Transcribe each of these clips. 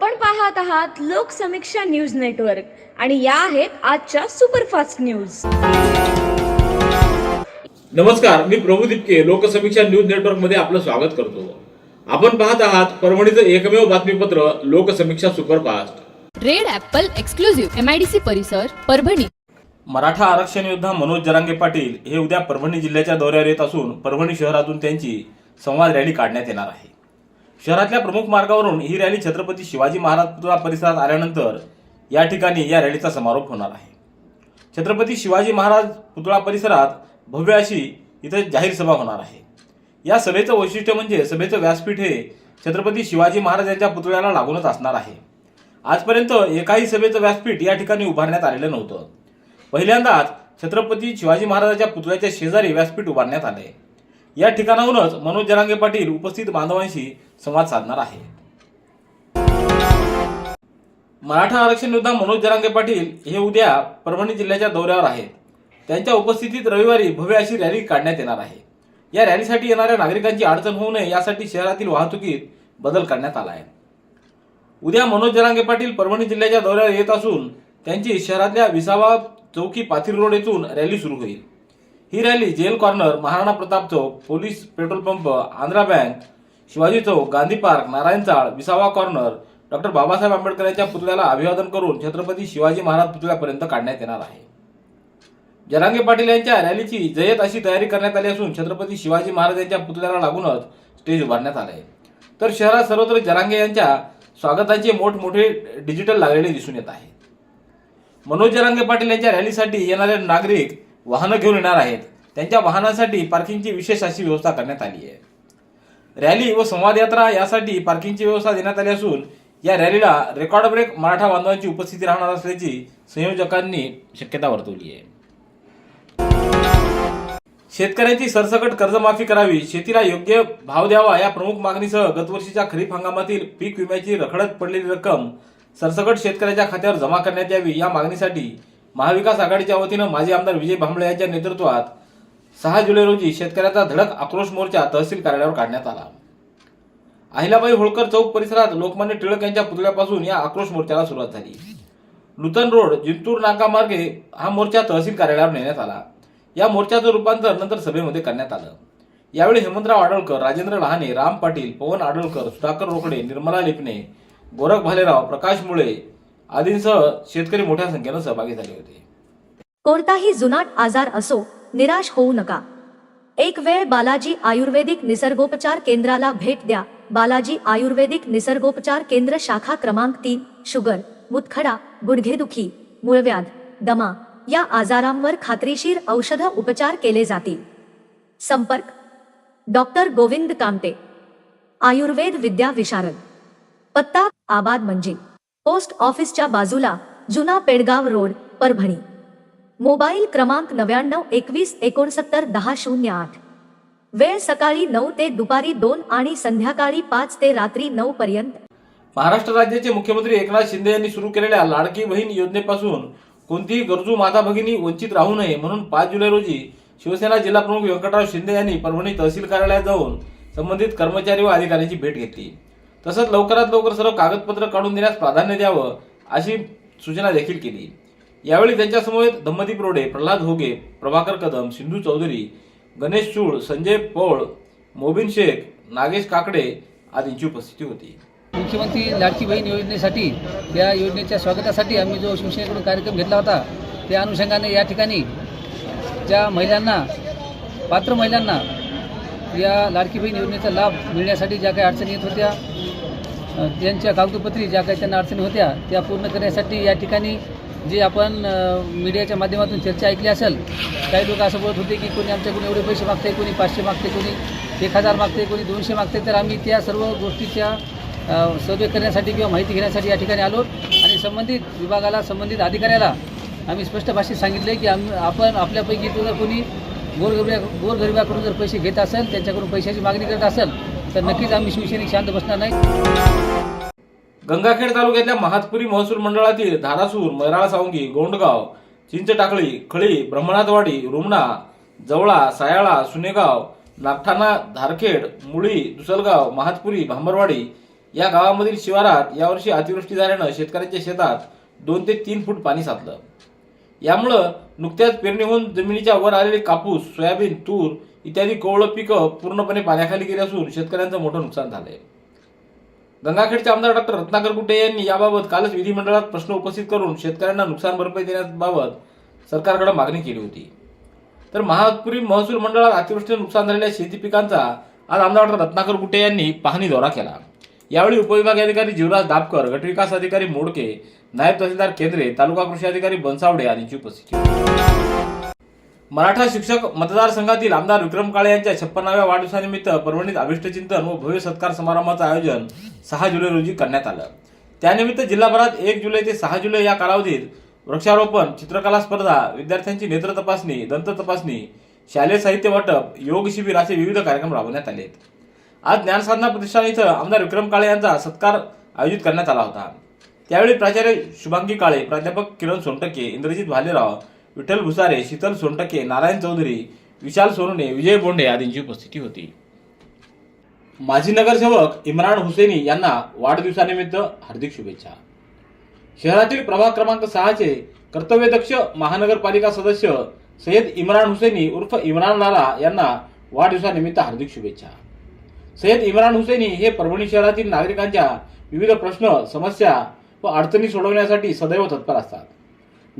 आपण पाहत आहात लोकसमीक्षा न्यूज नेटवर्क आणि या आहेत आजच्या सुपरफास्ट न्यूज. नमस्कार मी प्रभू दिपके लोकसमीक्षा न्यूज नेटवर्कमध्ये आपलं स्वागत करतो. आपण पाहत आहात परभणीचं एकमेव बातमीपत्र Loksamiksha superfast. Red apple exclusive MIDC परिसर परभणी. मराठा आरक्षण योद्धा मनोज जरांगे पाटील हे उद्या परभणी जिल्ह्याच्या दौऱ्यावर येत असून परभणी शहरातून त्यांची संवाद रॅली काढण्यात येणार आहे. शहरातल्या प्रमुख मार्गावरून ही रॅली छत्रपती शिवाजी महाराज पुतळा परिसरात आल्यानंतर या ठिकाणी या रॅलीचा समारोप होणार आहे. छत्रपती शिवाजी महाराज पुतळा परिसरात भव्य अशी इथे जाहीर सभा होणार आहे. या सभेचं वैशिष्ट्य म्हणजे सभेचं व्यासपीठ हे छत्रपती शिवाजी महाराज यांच्या पुतळ्याला लागूनच असणार आहे. आजपर्यंत एकाही सभेचं व्यासपीठ या ठिकाणी उभारण्यात आलेलं नव्हतं. पहिल्यांदाच छत्रपती शिवाजी महाराजांच्या पुतळ्याच्या शेजारी व्यासपीठ उभारण्यात आले या ठिकाणाहूनच मनोज जरांगे पाटील उपस्थित बांधवांशी संवाद साधणार आहे मराठा आरक्षण योद्धा मनोज जरांगे पाटील हे उद्या परभणी जिल्ह्याच्या दौऱ्यावर आहेत. त्यांच्या उपस्थितीत रविवारी भव्य अशी रॅली काढण्यात येणार आहे. या रॅलीसाठी येणाऱ्या नागरिकांची अडचण होऊ नये यासाठी शहरातील वाहतुकीत बदल करण्यात आला आहे. उद्या मनोज जरांगे पाटील परभणी जिल्ह्याच्या दौऱ्यावर येत असून त्यांची शहरातल्या विसावा चौकी पाथरी रोड येथून रॅली सुरू होईल. ही rally jail corner Maharana Pratap चौक police petrol pump Andhra bank Shivaji चौक गांधी पार्क नारायण चाळ विसावा कॉर्नर डॉक्टर बाबासाहेब आंबेडकर यांच्या पुतळ्याला अभिवादन करून छत्रपती शिवाजी महाराज पुतळ्यापर्यंत काढण्यात येणार आहे. जरांगे पाटील यांच्या रॅलीची जयत अशी तयारी करण्यात आली असून छत्रपती शिवाजी महाराज यांच्या पुतळ्याला लागूनच स्टेज उभारण्यात आलं. आहे तर शहरात सर्वत्र जरांगे यांच्या स्वागताचे मोठमोठे डिजिटल लागलेले दिसून येत आहे. मनोज जरांगे पाटील यांच्या रॅलीसाठी येणारे नागरिक वाहनं घेऊन येणार आहेत. त्यांच्या वाहनांसाठी पार्किंगची विशेष अशी व्यवस्था करण्यात आली आहे. रॅली व संवाद यात्रा यासाठी पार्किंगची व्यवस्था देण्यात आली असून या रॅलीला रेकॉर्ड ब्रेक मराठा बांधवांची उपस्थिती राहणार असल्याची संयोजकांनी शक्यता वर्तवली आहे. शेतकऱ्यांची सरसकट कर्जमाफी करावी शेतीला योग्य भाव द्यावा या प्रमुख मागणीसह गतवर्षीच्या खरीप हंगामातील पीक विम्याची रखडत पडलेली रक्कम सरसकट शेतकऱ्याच्या खात्यावर जमा करण्यात यावी या मागणीसाठी महाविकास आघाडीच्या वतीनं माजी आमदार विजय भांबळे यांच्या नेतृत्वात सहा जुलै रोजी शेतकऱ्याचा धडक आक्रोश मोर्चा तहसील कार्यालयावर काढण्यात आला. अहिलाबाई होळकर चौक परिसरात लोकमान्य टिळक यांच्या पुतळ्यापासून या आक्रोश मोर्चाला सुरुवात झाली. नूतन रोड जिंतूर नाका मार्गे हा मोर्चा तहसील कार्यालयावर नेण्यात आला. या मोर्चाचं रूपांतर नंतर सभेमध्ये करण्यात आलं. यावेळी हेमंतराव आडळकर राजेंद्र लहाने राम पाटील पवन आडळकर सुधाकर रोकडे निर्मला लिपणे गोरख भालेराव प्रकाश मुळे आदींसह शेतकरी मोठ्या संख्येनं सहभागी झाले होते. कोणताही जुनाट आजार असो निराश होऊ नका. एक वेळ बालाजी आयुर्वेदिक निसर्गोपचार केंद्राला भेट द्या. बालाजी आयुर्वेदिक निसर्गोपचार केंद्र शाखा क्रमांक तीन शुगर मुतखडा गुडघेदुखी मूळव्याध दमा या आजारांवर खात्रीशीर औषध उपचार केले जातील. संपर्क. डॉक्टर गोविंद कामते. आयुर्वेद विद्या विशारद. पत्ता आबाद मंजिल. पोस्ट ऑफिसच्या बाजूला जुना पेडगाव रोड परभणी. मोबाईल क्रमांक नव्याण्णव एकवीस एकोणसत्तर दहा शून्य आठ. वेळ सकाळी नऊ ते दुपारी दोन आणि संध्याकाळी पाच ते रात्री नऊ पर्यंत. महाराष्ट्र राज्याचे मुख्यमंत्री एकनाथ शिंदे यांनी सुरू केलेल्या लाडकी बहीण योजनेपासून कोणतीही गरजू माता भगिनी वंचित राहू नये म्हणून पाच जुलै रोजी शिवसेना जिल्हा प्रमुख व्यंकटराव शिंदे यांनी परभणी तहसील कार्यालयात जाऊन संबंधित कर्मचारी व अधिकाऱ्यांची भेट घेतली. तसंच लवकरात लवकर सर्व कागदपत्र काढून देण्यास प्राधान्य द्यावं अशी सूचना देखील केली. यावेळी त्यांच्यासमोर धम्मदीप रोडे प्रल्हाद होगे प्रभाकर कदम सिंधू चौधरी गणेश चूळ संजय पौळ मोबिन शेख नागेश काकडे आदींची उपस्थिती होती. मुख्यमंत्री लाडकी बहीण योजनेसाठी या योजनेच्या स्वागतासाठी आम्ही जो शिवसेनेकडून कार्यक्रम घेतला होता त्या अनुषंगाने या ठिकाणी ज्या महिलांना पात्र महिलांना या लाडकी बहीण योजनेचा लाभ मिळण्यासाठी ज्या काही अडचणी येत होत्या त्यांच्या कागदोपत्री ज्या काही त्यांना अडचणी होत्या त्या पूर्ण करण्यासाठी या ठिकाणी जे आपण मीडियाच्या माध्यमातून चर्चा ऐकली असेल काही लोक असं बोलत होते की कोणी आमच्याकडून एवढे पैसे मागते कोणी पाचशे मागते कोणी एक हजार मागते कोणी दोनशे मागते तर आम्ही त्या सर्व गोष्टीच्या सर्वे करण्यासाठी किंवा माहिती घेण्यासाठी या ठिकाणी आलो. आणि संबंधित विभागाला संबंधित अधिकाऱ्याला आम्ही स्पष्ट भाषेत सांगितले की आम्ही आपण आपल्यापैकी जर कोणी गोरगरिबा गोरगरिबाकडून जर पैसे घेत असेल त्यांच्याकडून पैशाची मागणी करत असेल तर नक्कीच आम्ही शिवसैनिक शांत बसणार नाही. गंगाखेड तालुक्यातल्या महातपुरी महसूल मंडळातील धारासूर मैराळा सावंगी गोंडगाव चिंचटाकळी खळी ब्रह्मनाथवाडी रुमणा जवळा सायाळा सुनेगाव नागठाणा धारखेड मुळी दुसलगाव महातपुरी भांबरवाडी या गावामधील शिवारात यावर्षी अतिवृष्टी झाल्यानं शेतकऱ्यांच्या शेतात दोन ते तीन फूट पाणी साचलं. यामुळं नुकत्याच पेरणी होऊन जमिनीच्या वर आलेले कापूस सोयाबीन तूर इत्यादी कोवळं पिकं पूर्णपणे पाण्याखाली गेली असून शेतकऱ्यांचं मोठं नुकसान झालंय. गंगाखेडचे आमदार डॉक्टर रत्नाकर गुट्टे यांनी याबाबत कालच विधिमंडळात प्रश्न उपस्थित करून शेतकऱ्यांना नुकसान भरपाई देण्याबाबत सरकारकडे मागणी केली होती. तर महापुरी महसूल मंडळात अतिवृष्टीने नुकसान झालेल्या शेती पिकांचा आज आमदार डॉक्टर रत्नाकर गुट्टे यांनी पाहणी दौरा केला. यावेळी उपविभागीय अधिकारी जीवराज दापकर गटविकास अधिकारी मोडके नायब तहसीलदार केंद्रे तालुका कृषी अधिकारी बनसावडे आदींची उपस्थिती होती. मराठा शिक्षक मतदारसंघातील आमदार विक्रम काळे यांच्या छप्पन्नाव्या वाढदिवसानिमित्त परभणीत अभिष्टचिंतन व भव्य सत्कार समारंभाचं आयोजन सहा जुलै रोजी करण्यात आलं. त्यानिमित्त जिल्हाभरात एक जुलै ते सहा जुलै या कालावधीत वृक्षारोपण चित्रकला स्पर्धा विद्यार्थ्यांची नेत्र तपासणी दंत तपासणी शालेय साहित्य वाटप योग शिबिर असे विविध कार्यक्रम राबवण्यात आले आज ज्ञानसाधना प्रतिष्ठान इथं आमदार विक्रम काळे यांचा सत्कार आयोजित करण्यात आला होता. त्यावेळी प्राचार्य शुभांगी काळे प्राध्यापक किरण सोनटके इंद्रजित भालेराव विठ्ठल भुसारे शीतल सोनटके नारायण चौधरी विशाल सोनने विजय बोंडे आदींची उपस्थिती होती. माजी नगरसेवक इम्रान हुसेनी यांना वाढदिवसानिमित्त हार्दिक शुभेच्छा. शहरातील प्रभाग क्रमांक सहाचे कर्तव्यदक्ष महानगरपालिका सदस्य सय्यद इम्रान हुसेनी उर्फ इम्रान लाला यांना वाढदिवसानिमित्त हार्दिक शुभेच्छा. सय्यद इम्रान हुसेनी हे परभणी शहरातील नागरिकांच्या विविध प्रश्न समस्या व अडचणी सोडवण्यासाठी सदैव तत्पर असतात.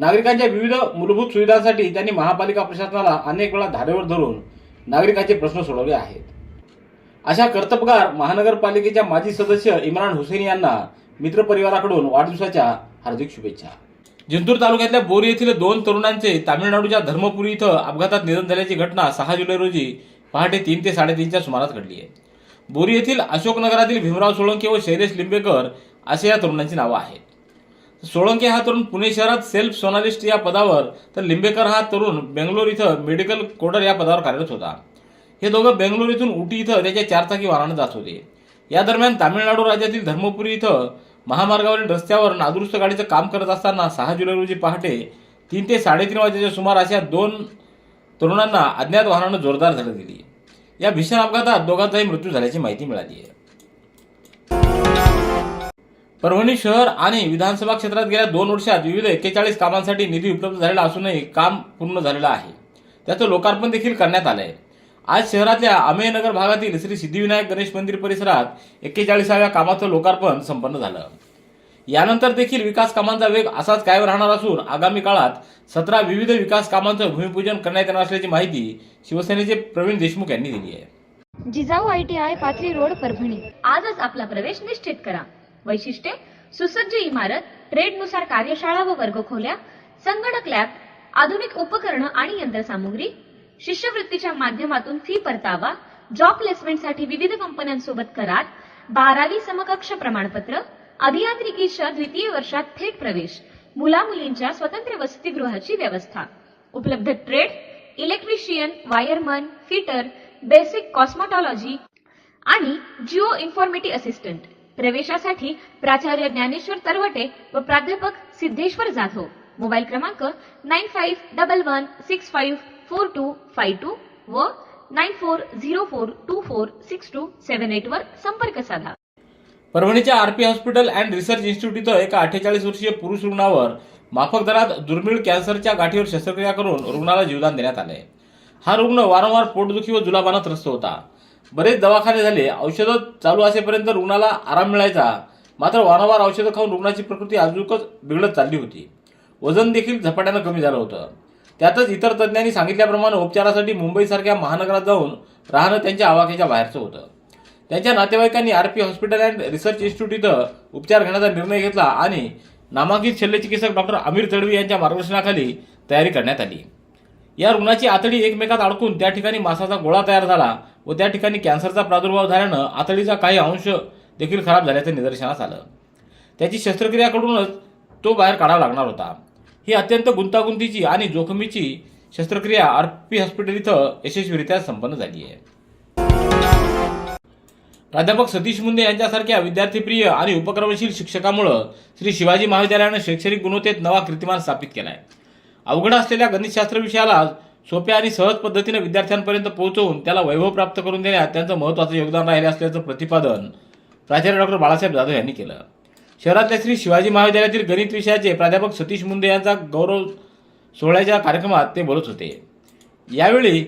नागरिकांच्या विविध मूलभूत सुविधांसाठी त्यांनी महापालिका प्रशासनाला अनेक वेळा धारेवर धरून नागरिकांचे प्रश्न सोडवले आहेत. अशा कर्तबगार महानगरपालिकेच्या माजी सदस्य इम्रान हुसेन यांना मित्रपरिवाराकडून वाढदिवसाच्या हार्दिक शुभेच्छा. जिंतूर तालुक्यातल्या बोरी येथील दोन तरुणांचे तामिळनाडूच्या धर्मपुरी इथं अपघातात निधन झाल्याची घटना सहा जुलै रोजी पहाटे तीन ते साडेतीनच्या सुमारास घडली आहे. बोरी येथील अशोकनगरातील भीमराव सोळंके व शैलेश लिंबेकर असे या तरुणांची नावं आहेत. सोळंके हा तरुण पुणे शहरात सेल्फ सोनालिस्ट या पदावर तर लिंबेकर हा तरुण बेंगलोर इथं मेडिकल कोडर या पदावर कार्यरत होता. हे दोघं बेंगलोर इथून उटी इथं त्याच्या चारचाकी वाहनानं जात होते. या दरम्यान तामिळनाडू राज्यातील धर्मपुरी इथं महामार्गावरील रस्त्यावर नादुरुस्त गाडीचं काम करत असताना सहा जुलै रोजी पहाटे तीन ते साडेतीन वाजेच्या सुमार अशा दोन तरुणांना अज्ञात वाहनानं जोरदार धडक दिली. या भीषण अपघातात दोघांचाही मृत्यू झाल्याची माहिती मिळाली आहे. परभणी शहर आणि विधानसभा क्षेत्रात गेल्या दोन वर्षात विविध एक्केचाळीस कामांसाठी निधी उपलब्ध झालेला असूनही काम पूर्ण झालेलं आहे. त्याचं लोकार्पण देखील करण्यात आलं आहे आज शहरातल्या अमेयनगर भागातील श्री सिद्धिविनायक गणेश मंदिर परिसरात एक्केचाळीसाव्या कामाचं लोकार्पण संपन्न झालं. यानंतर देखील विकास कामांचा वेग असाच कायम राहणार असून आगामी काळात सतरा विविध विकास कामांचं भूमिपूजन करण्यात येणार असल्याची माहिती शिवसेनेचे प्रवीण देशमुख यांनी दिली आहे. Jijau I T I Pathri road Parbhani. आजच आपला प्रवेश निश्चित करा. वैशिष्ट्ये. सुसज्ज इमारत ट्रेडनुसार कार्यशाळा व वर्गखोल्या संगणक लॅब आधुनिक उपकरणं आणि यंत्रसामुग्री शिष्यवृत्तीच्या माध्यमातून फी परतावा जॉब प्लेसमेंटसाठी विविध कंपन्यांसोबत करार बारावी समकक्ष प्रमाणपत्र अभियांत्रिकीच्या द्वितीय वर्षात थेट प्रवेश मुला मुलींच्या स्वतंत्र वसतिगृहाची व्यवस्था. उपलब्ध trade electrician wireman fitter basic cosmetology आणि जिओ इन्फॉर्मेटी असिस्टंट प्रवेशासाठी प्राचार्य ज्ञानेश्वर तरवटे व प्राध्यापक सिद्धेश्वर जाधव. मोबाईल क्रमांक nine five double one six five four two five two व nine four zero four two four six two seven eight वर संपर्क साधा. परभणीच्या R P hospital and research institute इथं एका अठ्ठेचाळीस वर्षीय पुरुष रुग्णावर माफक दरात दुर्मिळ कॅन्सरच्या गाठीवर शस्त्रक्रिया करून रुग्णाला जीवदान देण्यात आले हा रुग्ण वारंवार पोटदुखी व जुलाबानं त्रस्त होता. बरेच दवाखाने झाले. औषधं चालू असेपर्यंत रुग्णाला आराम मिळायचा. मात्र वारंवार औषधं खाऊन रुग्णाची प्रकृती अजूनच बिघडत चालली होती. वजन देखील झपाट्यानं कमी झालं होतं. त्यातच इतर तज्ज्ञांनी सांगितल्याप्रमाणे उपचारासाठी मुंबईसारख्या महानगरात जाऊन राहणं त्यांच्या आवाक्याच्या बाहेरचं होतं. त्यांच्या नातेवाईकांनी R P hospital and research institute इथं उपचार घेण्याचा निर्णय घेतला आणि नामांकित शल्यचिकित्सक डॉक्टर आमिर तडवी यांच्या मार्गदर्शनाखाली तयारी करण्यात आली. या रुग्णाची आतडी एकमेकात अडकून त्या ठिकाणी मासाचा गोळा तयार झाला व त्या ठिकाणी कॅन्सरचा प्रादुर्भाव झाल्यानं आतडीचा काही अंश देखील खराब झाल्याचं निदर्शनास आलं. त्याची शस्त्रक्रिया करूनच तो बाहेर काढावा लागणार होता. ही अत्यंत गुंतागुंतीची आणि जोखमीची शस्त्रक्रिया आरपी हॉस्पिटल इथं यशस्वीरित्या संपन्न झाली आहे. प्राध्यापक सतीश मुंदे यांच्यासारख्या विद्यार्थीप्रिय आणि उपक्रमशील शिक्षकामुळं श्री शिवाजी महाविद्यालयानं शैक्षणिक गुणवत्तेत नवा कीर्तिमान स्थापित केला आहे अवघड असलेल्या गणितशास्त्र विषयाला सोप्या आणि सहज पद्धतीने विद्यार्थ्यांपर्यंत पोहोचवून त्याला वैभव प्राप्त करून देण्यात त्यांचं महत्त्वाचं योगदान राहिले असल्याचं प्रतिपादन प्राचार्य डॉक्टर बाळासाहेब जाधव यांनी केलं. शहरातल्या श्री शिवाजी महाविद्यालयातील गणित विषयाचे प्राध्यापक सतीश मुंडे यांचा गौरव सोहळ्याच्या कार्यक्रमात ते बोलत होते. यावेळी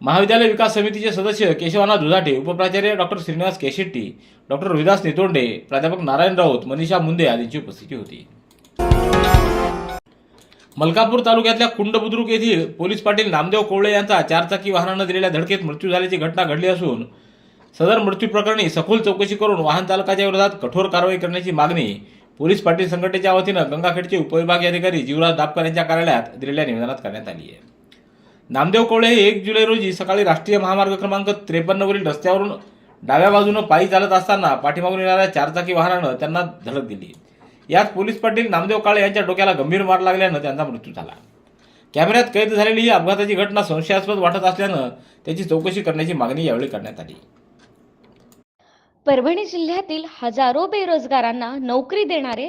महाविद्यालय विकास समितीचे सदस्य केशवाना दुधाटे उपप्राचार्य डॉक्टर श्रीनिवास केशेट्टी डॉक्टर रोहिदास नितोंडे प्राध्यापक नारायण राऊत मनीषा मुंदे आदींची उपस्थिती होती. मलकापूर तालुक्यातल्या कुंड बुद्रुक येथील पोलीस पाटील नामदेव कोवळे यांचा चारचाकी वाहनानं दिलेल्या धडकेत मृत्यू झाल्याची घटना घडली असून सदर मृत्यू प्रकरणी सखोल चौकशी करून वाहन चालकाच्या विरोधात कठोर कारवाई करण्याची मागणी पोलीस पाटील संघटनेच्या वतीनं गंगाखेडचे उपविभागीय अधिकारी जीवराज दापकर यांच्या कार्यालयात दिलेल्या निवेदनात करण्यात आली आहे. नामदेव कोवळे हे एक जुलै रोजी सकाळी राष्ट्रीय महामार्ग क्रमांक त्रेपन्नवरील रस्त्यावरून डाव्या बाजूनं पायी चालत असताना पाठीमागून येणाऱ्या चारचाकी वाहनानं त्यांना धडक दिली. यात पोलीस पाटील नामदेव काळे यांच्या डोक्याला गंभीर मार लागल्यानं त्यांचा मृत्यू झाला. कॅमेऱ्यात कैद झालेली ही अपघाताची घटना संशयास्पद वाटत असल्यानं त्याची चौकशी करण्याची मागणी यावेळी करण्यात आली. परभणी जिल्ह्यातील हजारो बेरोजगारांना नोकरी देणारे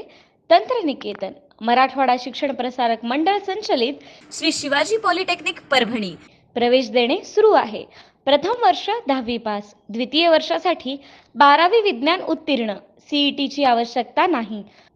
तंत्रनिकेतन मराठवाडा शिक्षण प्रसारक मंडळ संचलित श्री शिवाजी पॉलिटेक्निक परभणी. प्रवेश देणे सुरू आहे. प्रथम वर्ष दहावी पास. द्वितीय वर्षासाठी बारावी विज्ञान उत्तीर्ण. सीईटीची आवश्यकता नाही.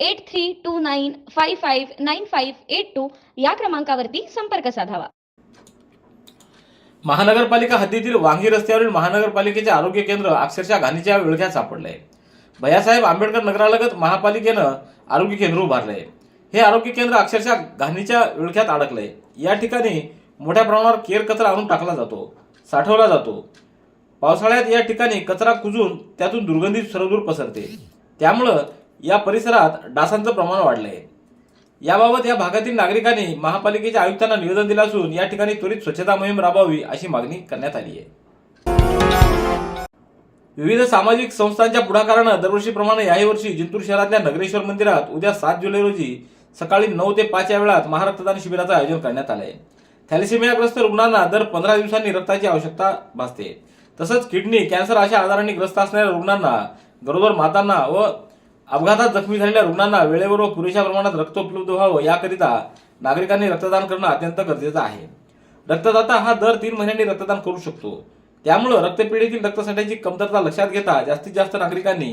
eight three two nine five five nine five eight two या क्रमांकावरती संपर्क साधावा. महानगरपालिका हद्दीतील वांगी रस्त्यावरील महानगरपालिकेचे आरोग्य केंद्र अक्षरशः घाणीच्या विळख्यात सापडलंय भैयासाहेब आंबेडकर नगरालगत महापालिकेनं आरोग्य केंद्र उभारलंय हे आरोग्य केंद्र अक्षरशः घाणीच्या विळख्यात अडकलंय या ठिकाणी मोठ्या प्रमाणावर केर कचरा आणून टाकला जातो साठवला जातो. पावसाळ्यात या ठिकाणी कचरा कुजून त्यातून दुर्गंधी सर्वदूर पसरते. त्यामुळं या परिसरात डासांचं प्रमाण वाढलंय. याबाबत या भागातील नागरिकांनी महापालिकेच्या आयुक्तांना निवेदन दिलं असून या ठिकाणी त्वरित स्वच्छता मोहीम राबवावी अशी मागणी करण्यात आली आहे. विविध सामाजिक संस्थांच्या पुढाकारानं दरवर्षीप्रमाणे याही वर्षी जिंतूर शहरातल्या नगरेश्वर मंदिरात उद्या सात जुलै रोजी सकाळी नऊ ते पाच या वेळात महारक्तदान शिबिराचं आयोजन करण्यात आलंय. थॅलेसेमियाग्रस्त रुग्णांना दर पंधरा दिवसांनी रक्ताची आवश्यकता भासते. तसंच किडनी कॅन्सर अशा आजारांनी ग्रस्त असणाऱ्या रुग्णांना गरोदर मातांना व अपघातात जखमी झालेल्या रुग्णांना वेळेवर व पुरेशा प्रमाणात रक्त उपलब्ध व्हावं याकरिता नागरिकांनी रक्तदान करणं अत्यंत गरजेचं आहे. रक्तदाता हा दर तीन महिन्यांनी रक्तदान करू शकतो. त्यामुळं रक्तपेढीतील रक्तसाठ्याची कमतरता लक्षात घेता जास्तीत जास्त नागरिकांनी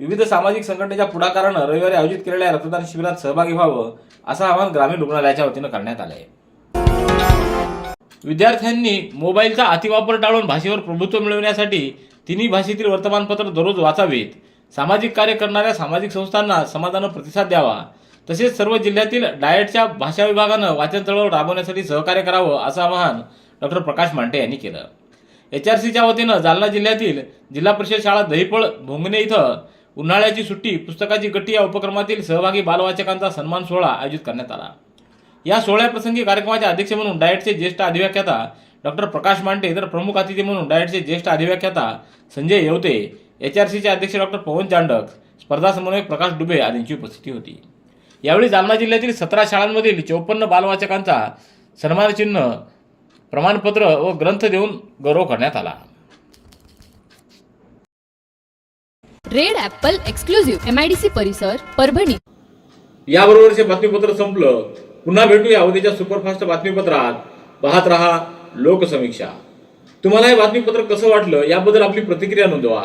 विविध सामाजिक संघटनेच्या पुढाकारानं रविवारी आयोजित केलेल्या रक्तदान शिबिरात सहभागी व्हावं असं आवाहन ग्रामीण रुग्णालयाच्या वतीनं करण्यात आलं आहे विद्यार्थ्यांनी मोबाईलचा अतिवापर टाळून भाषेवर प्रभुत्व मिळवण्यासाठी तिन्ही भाषेतील वर्तमानपत्र दररोज वाचावीत. सामाजिक कार्य करणाऱ्या सामाजिक संस्थांना समाजानं प्रतिसाद द्यावा. तसेच सर्व जिल्ह्यातील डायटच्या भाषा विभागानं वाचन चळवळ राबवण्यासाठी सहकार्य करावं असं आवाहन डॉक्टर प्रकाश मांटे यांनी केलं. एच आर सीच्या वतीनं जालना जिल्ह्यातील जिल्हा परिषद शाळा दहीपळ भोंगणे इथं उन्हाळ्याची सुट्टी पुस्तकाची गट्टी या उपक्रमातील सहभागी बालवाचकांचा सन्मान सोहळा आयोजित करण्यात आला. या सोहळ्याप्रसंगी कार्यक्रमाचे अध्यक्ष म्हणून डायटचे ज्येष्ठ अधिव्याख्याता डॉक्टर प्रकाश मांटे तर प्रमुख अतिथी म्हणून डायटचे ज्येष्ठ अधिव्याख्याता संजय येवते एचआरसीचे अध्यक्ष डॉक्टर पवन चांडक स्पर्धा समन्वयक प्रकाश डुबे आदींची उपस्थिती होती. यावेळी जालना जिल्ह्यातील सतरा शाळांमधील चौपन्न बालवाचकांचा सन्मानचिन्ह प्रमाणपत्र व ग्रंथ देऊन गौरव करण्यात आला. Red apple exclusive M I D C परिसर परभणी. याबरोबरचे बातमीपत्र संपलं. पुन्हा भेटूया उद्याच्या सुपरफास्ट बातमीपत्रात. पाहत रहा लोकसमीक्षा. तुम्हाला हे बातमीपत्र कसं वाटलं याबद्दल आपली प्रतिक्रिया नोंदवा.